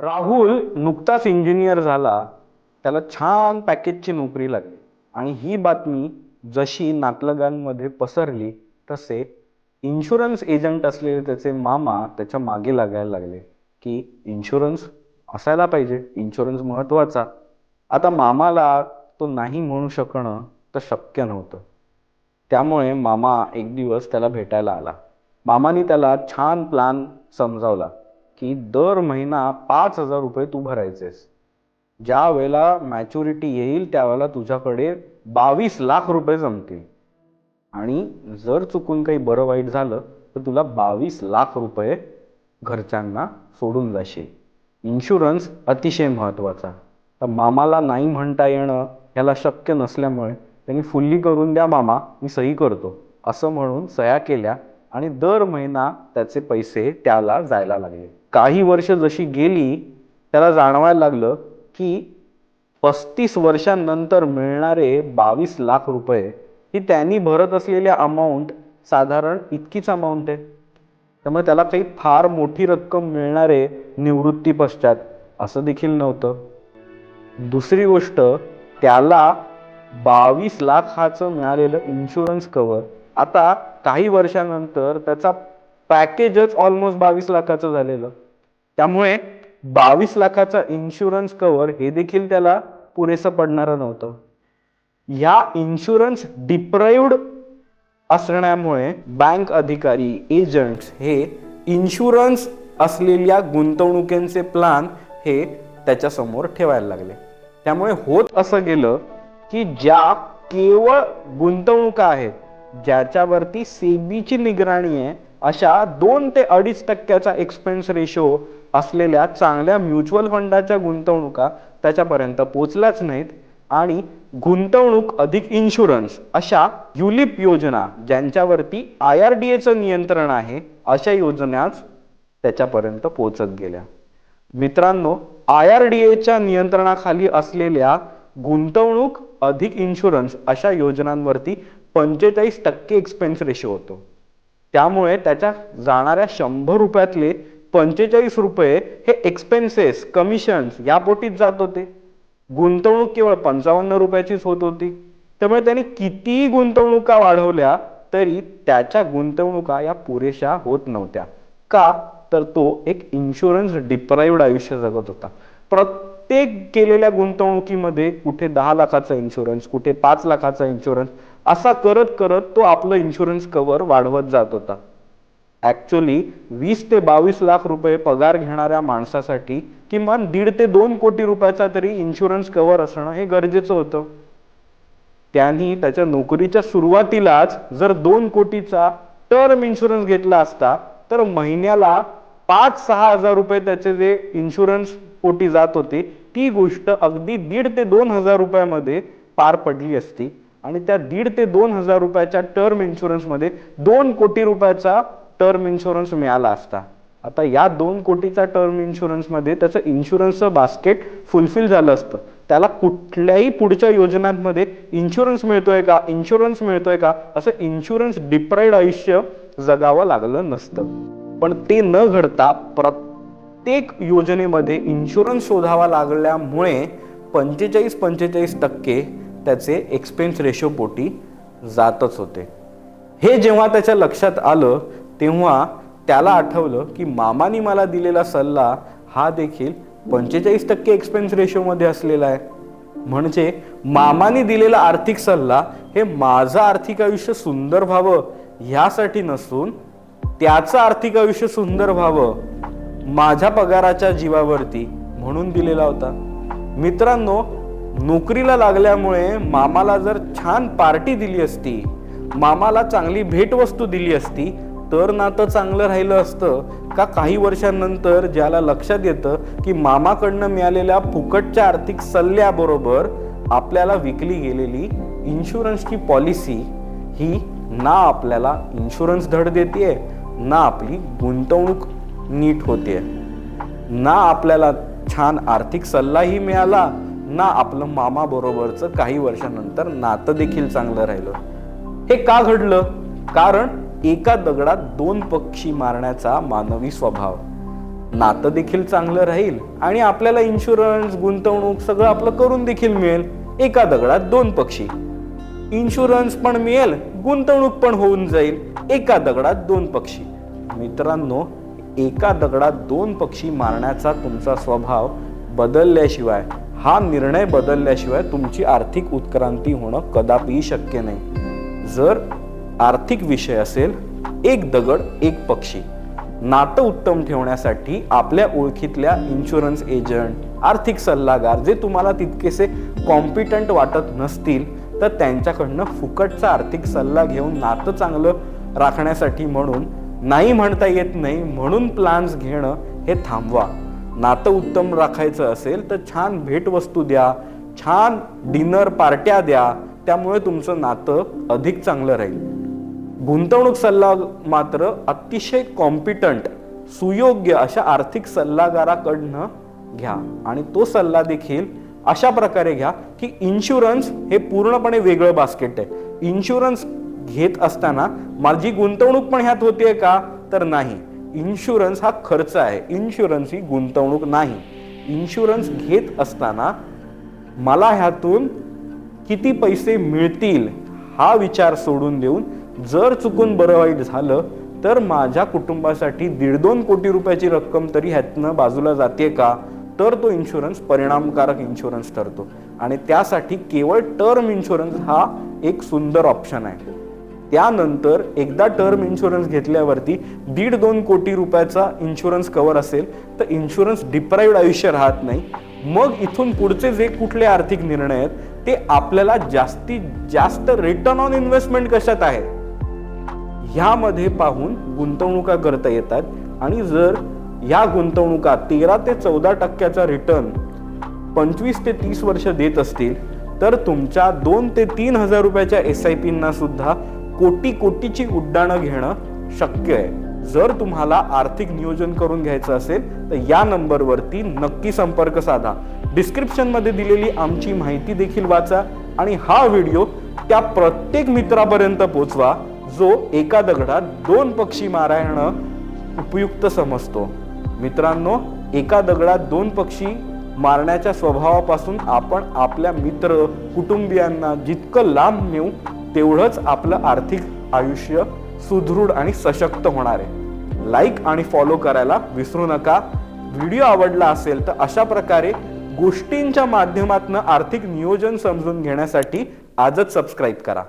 राहुल नुकताच इंजिनियर झाला त्याला छान पॅकेजची नोकरी लागली. आणि ही बातमी जशी नातलगांमध्ये पसरली तसे इन्शुरन्स एजंट असलेले त्याचे मामा त्याच्यामागे लागायला लागले की इन्शुरन्स असायला पाहिजे इन्शुरन्स महत्त्वाचा. आता मामाला तो नाही म्हणू शकणं तर शक्य नव्हतं. त्यामुळे मामा एक दिवस त्याला भेटायला आला. मामाने त्याला छान प्लान समजावला. की दर महिना पाच हजार रुपये तू भरायचेस. ज्या वेळेला मॅच्युरिटी येईल त्यावेळेला तुझ्याकडे बावीस लाख रुपये जमतील. आणि जर चुकून काही बरं वाईट झालं तर तुला बावीस लाख रुपये घरच्यांना सोडून जाशील. इन्शुरन्स अतिशय महत्त्वाचा. तर मामाला नाही म्हणता येणं ह्याला शक्य नसल्यामुळे त्यांनी फुल्ली करून द्या मामा मी सही करतो. असं म्हणून सह्या केल्या आणि दर महिना त्याचे पैसे त्याला जायला लागले. काही वर्ष जशी गेली त्याला जाणवायला लागलं की पस्तीस वर्षांनंतर मिळणारे बावीस लाख रुपये ही त्यांनी भरत असलेल्या अमाऊंट साधारण इतकीच अमाऊंट आहे. त्यामुळे त्याला काही फार मोठी रक्कम मिळणारे निवृत्ती पश्चात असं देखील नव्हतं. दुसरी गोष्ट त्याला बावीस लाखाचं मिळालेलं इन्शुरन्स कवर आता काही वर्षानंतर त्याचा पॅकेजच ऑलमोस्ट बावीस लाखाचं झालेलं. त्यामुळे बावीस लाखाचा इन्शुरन्स कव्हर हे देखील त्याला पुरेसं पडणारं नव्हतं. या इन्शुरन्स डिप्राईव्ड असण्यामुळे बँक अधिकारी एजंट्स हे इन्शुरन्स असलेल्या गुंतवणुकींचे प्लान हे त्याच्यासमोर ठेवायला लागले. त्यामुळे होत असं गेलं की ज्या केवळ गुंतवणुका आहेत ज्याच्यावरती सेबीची निगराणी आहे अशा दोन ते अडीच टक्क्याचा एक्सपेन्स रेशो असलेल्या चांगल्या म्युच्युअल फंडाच्या गुंतवणुका त्याच्यापर्यंत पोचल्याच नाहीत आणि गुंतवणूक अधिक इन्शुरन्स अशा युलिप योजना ज्यांच्यावरती आय आर डी एचं नियंत्रण आहे अशा योजनाच त्याच्यापर्यंत पोचत गेल्या. मित्रांनो आय आर डी एच्या नियंत्रणाखाली असलेल्या गुंतवणूक अधिक इन्शुरन्स अशा योजनांवरती पंचेचाळीस टक्के एक्सपेन्स रेशो होतो. त्यामुळे त्याच्या जाणाऱ्या शंभर रुपयातले पंचेचाळीस रुपये हे एक्सपेन्सेस कमिशन्स या पोटीत जात होते. गुंतवणूक केवळ पंचावन्न रुपयाचीच होत होती. त्यामुळे त्याने कितीही गुंतवणुका वाढवल्या तरी त्याच्या गुंतवणुका या पुरेशा होत नव्हत्या. का? तर तो एक इन्शुरन्स डिप्राईव्ड आयुष्य जगत होता. प्रत्येक केलेल्या गुंतवणुकीमध्ये कुठे दहा लाखाचा इन्शुरन्स कुठे पाच लाखाचा इन्शुरन्स असा करत करत तो आपलं इन्शुरन्स कव्हर वाढवत जात होता. ॲक्च्युली वीस ते बावीस लाख रुपये पगार घेणाऱ्या माणसासाठी किमान दीड ते दोन कोटी रुपयाचा तरी इन्शुरन्स कव्हर असणं हे गरजेचं होतं. त्यांनी त्याच्या नोकरीच्या सुरुवातीलाच जर दोन कोटीचा टर्म इन्शुरन्स घेतला असता तर महिन्याला पाच सहा हजार रुपये त्याचे जे इन्शुरन्स पोटी जात होते ती गोष्ट अगदी दीड ते दोन हजार रुपयामध्ये पार पडली असती. आणि त्या दीड ते दोन हजार रुपयाच्या टर्म इन्शुरन्समध्ये दोन कोटी रुपयाचा टर्म इन्शुरन्स मिळाला असता. आता या दोन कोटीचा टर्म इन्शुरन्समध्ये त्याचं इन्शुरन्सचं बास्केट फुलफिल झालं असतं. त्याला कुठल्याही पुढच्या योजनांमध्ये इन्शुरन्स मिळतोय का इन्शुरन्स मिळतोय का असं इन्शुरन्स डिप्राईड आयुष्य जगावं लागलं नसतं. पण ते न घडता प्रत्येक योजनेमध्ये इन्शुरन्स शोधावा लागल्यामुळे पंचेचाळीस पंचेचाळीस टक्के त्याचे एक्सपेन्स रेशो पोटी जातच होते. हे जेव्हा त्याच्या लक्षात आलं तेव्हा त्याला आठवलं की मामानी मला दिलेला सल्ला हा देखील पंचेचाळीस टक्के एक्सपेन्स रेशोमध्ये असलेला आहे. म्हणजे मामानी दिलेला आर्थिक सल्ला हे माझं आर्थिक आयुष्य सुंदर व्हावं ह्यासाठी नसून त्याचं आर्थिक आयुष्य सुंदर व्हावं माझ्या पगाराच्या जीवावरती म्हणून दिलेला होता. मित्रांनो नोकरीला लागल्यामुळे मामाला जर छान पार्टी दिली असती मामाला चांगली भेटवस्तू दिली असती तर नातं चांगलं राहिलं असतं का काही वर्षांनंतर ज्याला लक्षात येतं की मामाकडनं मिळालेल्या फुकटच्या आर्थिक सल्ल्याबरोबर आपल्याला विकली गेलेली इन्शुरन्सची पॉलिसी ही ना आपल्याला इन्शुरन्स धड देते ना आपली गुंतवणूक नीट होते ना आपल्याला छान आर्थिक सल्लाही मिळाला ना आपलं मामाबरोबरचं काही वर्षानंतर नातं देखील चांगलं राहिलं. हे का घडलं? कारण एका दगडात दोन पक्षी मारण्याचा मानवी स्वभाव. नातं देखील चांगलं राहील आणि आपल्याला इन्शुरन्स गुंतवणूक सगळं आपलं करून देखील मिळेल. एका दगडात दोन पक्षी. इन्शुरन्स पण मिळेल गुंतवणूक पण होऊन जाईल. एका दगडात दोन पक्षी. मित्रांनो एका दगडात दोन पक्षी मारण्याचा तुमचा स्वभाव बदलल्याशिवाय हा निर्णय बदलल्याशिवाय तुमची आर्थिक उत्क्रांती होणं कदापिही शक्य नाही. जर आर्थिक विषय असेल एक दगड एक पक्षी. नातं उत्तम ठेवण्यासाठी आपल्या ओळखीतल्या इन्शुरन्स एजंट आर्थिक सल्लागार जे तुम्हाला तितकेसे कॉम्पिटंट वाटत नसतील तर त्यांच्याकडनं फुकटचा आर्थिक सल्ला घेऊन नातं चांगलं राखण्यासाठी म्हणून नाही म्हणता येत नाही म्हणून प्लान्स घेणं हे थांबवा. नातं उत्तम राखायचं असेल तर छान भेटवस्तू द्या छान डिनर पार्ट्या द्या त्यामुळे तुमचं नातं अधिक चांगलं राहील. गुंतवणूक सल्ला मात्र अतिशय कॉम्पिटंट सुयोग्य अशा आर्थिक सल्लागाराकडनं घ्या. आणि तो सल्ला देखील अशा प्रकारे घ्या की इन्शुरन्स हे पूर्णपणे वेगळं बास्केट आहे. इन्शुरन्स घेत असताना माझी गुंतवणूक पण ह्यात होते का? तर नाही. इन्शुरन्स हा खर्च आहे. इन्शुरन्स ही गुंतवणूक नाही. इन्शुरन्स घेत असताना मला ह्यातून किती पैसे मिळतील हा विचार सोडून देऊन जर चुकून बरं वाईट झालं तर माझ्या कुटुंबासाठी दीड दोन कोटी रुपयाची रक्कम तरी ह्यातनं बाजूला जाते का? तर तो इन्शुरन्स परिणामकारक इन्शुरन्स ठरतो. आणि त्यासाठी केवळ टर्म इन्शुरन्स हा एक सुंदर ऑप्शन आहे. त्यानंतर एकदा टर्म इन्शुरन्स घेतल्यावरती दीड दोन कोटी रुपयाचा इन्शुरन्स कव्हर असेल तर इन्शुरन्स डिप्राईव्ड आयुष्य राहत नाही. मग इथून पुढचे जे कुठले आर्थिक निर्णय आहेत ते आपल्याला जास्तीत जास्त रिटर्न ऑन इन्व्हेस्टमेंट कशात आहे? ह्यामध्ये पाहून गुंतवणुका करता येतात. आणि जर ह्या गुंतवणुका तेरा ते चौदा टक्क्याचा रिटर्न पंचवीस ते तीस वर्ष देत असतील तर तुमच्या दोन ते तीन हजार रुपयाच्या एस आय पींना सुद्धा कोटी कोटीची उड्डाणं घेणं शक्य आहे. जर तुम्हाला आर्थिक नियोजन करून घ्यायचं असेल तर या नंबरवरती नक्की संपर्क साधा. डिस्क्रिप्शनमध्ये दिलेली आमची माहिती देखील वाचा आणि हा व्हिडिओ त्या प्रत्येक मित्रापर्यंत पोचवा. जो एका दगडात दोन पक्षी मारायणं उपयुक्त समजतो. मित्रांनो एका दगडात दोन पक्षी मारण्याच्या स्वभावापासून आपण आपल्या मित्र कुटुंबियांना जितकं लांब नेऊ तेवढंच आपलं आर्थिक आयुष्य सुदृढ आणि सशक्त होणार आहे. लाईक आणि फॉलो करायला विसरू नका. व्हिडिओ आवडला असेल तर अशा प्रकारे गोष्टींच्या माध्यमातून आर्थिक नियोजन समजून घेण्यासाठी आजच सबस्क्राईब करा.